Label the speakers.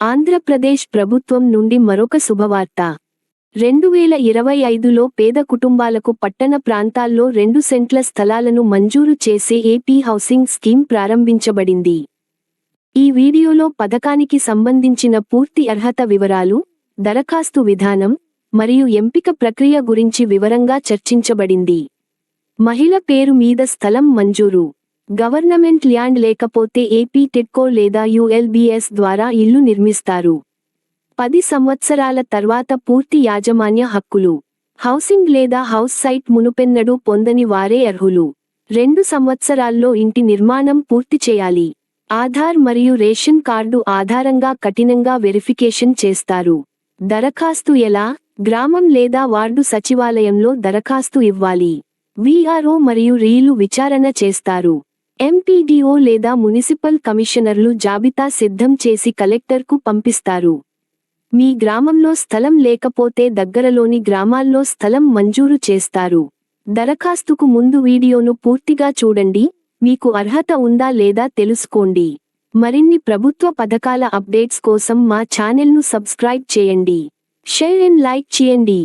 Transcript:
Speaker 1: ఆంధ్రప్రదేశ్ ప్రభుత్వం నుండి మరొక శుభవార్త. రెండు వేల ఇరవై ఐదులో పేద కుటుంబాలకు పట్టణ ప్రాంతాల్లో రెండు సెంట్ల స్థలాలను మంజూరు చేసే ఏపీ హౌసింగ్ స్కీమ్ ప్రారంభించబడింది. ఈ వీడియోలో పథకానికి సంబంధించిన పూర్తి అర్హత వివరాలు దరఖాస్తు విధానం మరియు ఎంపిక ప్రక్రియ గురించి వివరంగా చర్చించబడింది. మహిళ పేరు మీద స్థలం మంజూరు. గవర్నమెంట్ ల్యాండ్ లేకపోతే ఏపీ టెట్కో లేదా యుఎల్బిఎస్ ద్వారా ఇల్లు నిర్మిస్తారు. పది సంవత్సరాల తర్వాత పూర్తి యాజమాన్య హక్కులు. హౌసింగ్ లేదా హౌస్ సైట్ మునుపెన్నడూ పొందని వారే అర్హులు. రెండు సంవత్సరాల్లో ఇంటి నిర్మాణం పూర్తి చేయాలి. ఆధార్ మరియు రేషన్ కార్డు ఆధారంగా కఠినంగా వెరిఫికేషన్ చేస్తారు. దరఖాస్తు ఎలా? గ్రామం లేదా వార్డు సచివాలయంలో దరఖాస్తు ఇవ్వాలి. విఆర్ఓ మరియు రీలు విచారణ చేస్తారు. ఎంపీడీఓ లేదా మునిసిపల్ కమిషనర్లు జాబితా సిద్ధం చేసి కలెక్టర్కు పంపిస్తారు. మీ గ్రామంలో స్థలం లేకపోతే దగ్గరలోని గ్రామాల్లో స్థలం మంజూరు చేస్తారు. దరఖాస్తుకు ముందు వీడియోను పూర్తిగా చూడండి మీకు అర్హత ఉందా లేదా తెలుసుకోండి. మరిన్ని ప్రభుత్వ పథకాల అప్డేట్స్ కోసం మా ఛానల్ను సబ్స్క్రైబ్ చేయండి. షేర్ అండ్ లైక్ చేయండి.